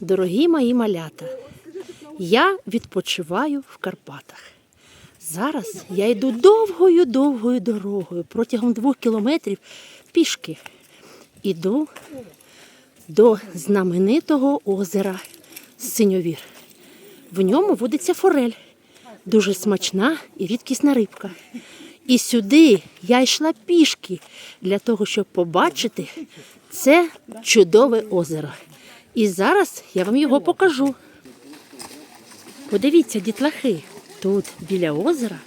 Дорогі мої малята, я відпочиваю в Карпатах. Зараз я йду довгою довгою дорогою протягом двох кілометрів пішки. Іду до знаменитого озера Синьовір. В ньому водиться форель, дуже смачна і рідкісна рибка. І сюди я йшла пішки для того, щоб побачити це чудове озеро. І зараз я вам його покажу. Подивіться, дітлахи, тут біля озера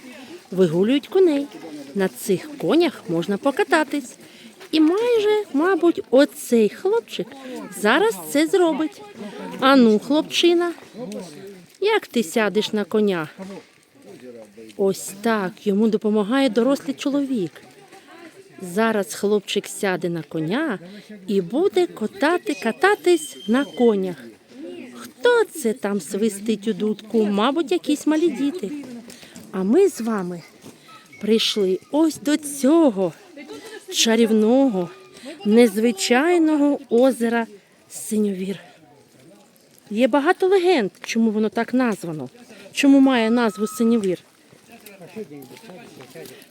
вигулюють коней. На цих конях можна покататись. І майже, мабуть, оцей хлопчик зараз це зробить. Ану, хлопчина, як ти сядеш на коня? Ось так йому допомагає дорослий чоловік. Зараз хлопчик сяде на коня і буде котати, кататись на конях. Хто це там свистить у дудку? Мабуть, якісь малі діти. А ми з вами прийшли ось до цього чарівного, незвичайного озера Синьовір. Є багато легенд, чому воно так названо, чому має назву Синьовір.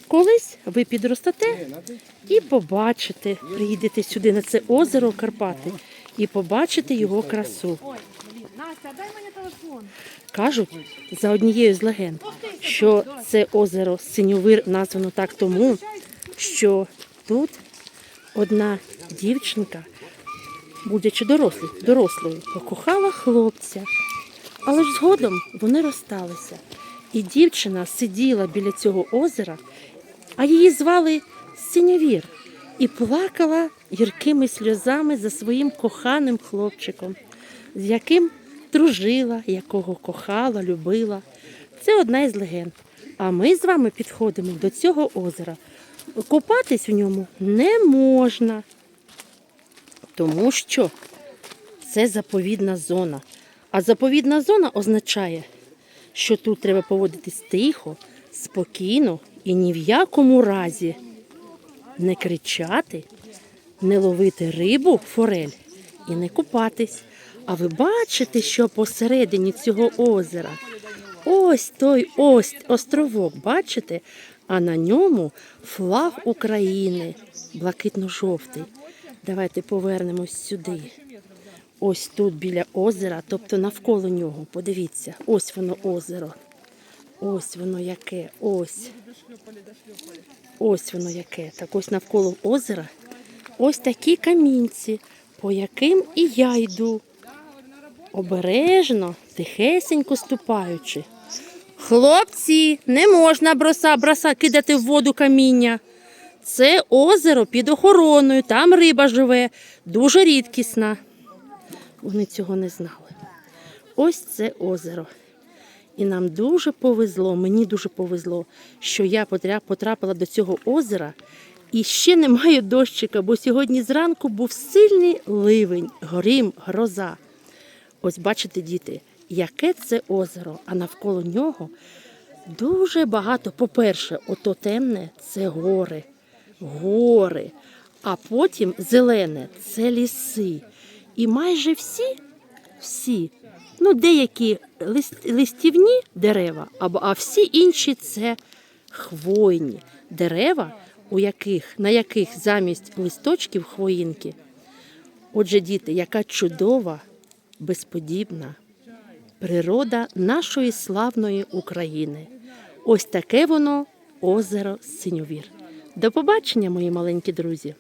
Колись ви підростете і побачите, приїдете сюди на це озеро Карпати і побачите його красу. Настя, дай мені телефон. Кажуть, за однією з легенд, що це озеро Синьовир названо так тому, що тут одна дівчинка, будучи дорослою, дорослою, покохала хлопця. Але ж згодом вони розсталися. І дівчина сиділа біля цього озера, а її звали Синьовір, і плакала гіркими сльозами за своїм коханим хлопчиком, з яким дружила, якого кохала, любила. Це одна із легенд. А ми з вами підходимо до цього озера. Купатись у ньому не можна, тому що це заповідна зона. А заповідна зона означає, що тут треба поводитись тихо, спокійно і ні в якому разі не кричати, не ловити рибу, форель і не купатись. А ви бачите, що посередині цього озера ось той ось островок, бачите? А на ньому флаг України, блакитно-жовтий. Давайте повернемось сюди. Ось тут біля озера, тобто навколо нього. Подивіться, ось воно озеро. Ось воно яке, ось. Ось воно яке. Так ось навколо озера ось такі камінці, по яким і я йду. Обережно, тихесенько ступаючи. Хлопці, не можна броса, броса кидати в воду каміння. Це озеро під охороною, там риба живе, дуже рідкісна. Вони цього не знали. Ось це озеро. І нам дуже повезло, мені дуже повезло, що я потрапила до цього озера. І ще немає дощика, бо сьогодні зранку був сильний ливень, грім, гроза. Ось бачите, діти, яке це озеро, а навколо нього дуже багато. По-перше, ото темне це гори, гори, а потім зелене це ліси. І майже всі, всі, ну деякі лист- листівні дерева, а всі інші це хвойні дерева, у яких, на яких замість листочків хвоїнки. Отже, діти, яка чудова, безподібна природа нашої славної України. Ось таке воно озеро Синьовір. До побачення, мої маленькі друзі!